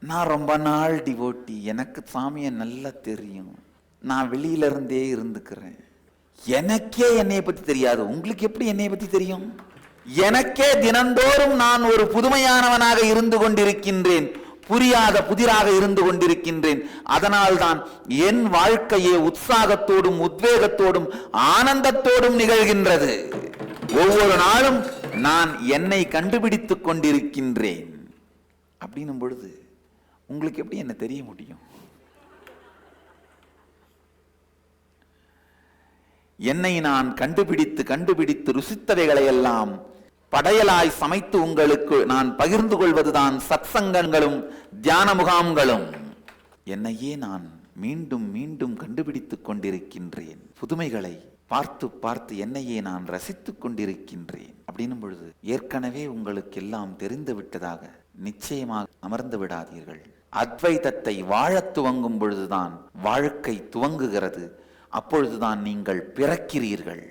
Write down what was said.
நான் ரொம்ப நாள் டிவோட்டி எனக்கு சாமியை நல்லா தெரியும். நான் வெளியில இருந்தே இருந்துக்கிறேன். எனக்கே என்னைய பத்தி தெரியாது. உங்களுக்கு எப்படி என்னைய பத்தி தெரியும்? எனக்கே தினந்தோறும் நான் ஒரு புதுமையானவனாக இருந்து கொண்டிருக்கின்றேன். புரியாத புதிராக இருந்து கொண்டிருக்கின்றேன். அதனால்தான் என் வாழ்க்கையே உற்சாகத்தோடும் உத்வேகத்தோடும் ஆனந்தத்தோடும் நிகழ்கின்றது. ஒவ்வொரு நாளும் நான் என்னை கண்டுபிடித்துக் கொண்டிருக்கின்றேன். அப்படின்னும் பொழுது உங்களுக்கு எப்படி என்ன தெரிய முடியும்? என்னை நான் கண்டுபிடித்து கண்டுபிடித்து ருசித்தவைகளை எல்லாம் படையலாய் சமைத்து உங்களுக்கு நான் பகிர்ந்து கொள்வதுதான் சத்சங்கங்களும் தியான முகாம்களும். என்னையே நான் மீண்டும் மீண்டும் கண்டுபிடித்துக் கொண்டிருக்கின்றேன். புதுமைகளை பார்த்து பார்த்து என்னையே நான் ரசித்துக் கொண்டிருக்கின்றேன். அப்படின்னும் பொழுது ஏற்கனவே உங்களுக்கு எல்லாம் தெரிந்து விட்டதாக நிச்சயமாக அமர்ந்து விடாதீர்கள். அத்வைதத்தை வாழத் துவங்கும் பொழுதுதான் வாழ்க்கை துவங்குகிறது. அப்பொழுதுதான் நீங்கள் பிறக்கிறீர்கள்.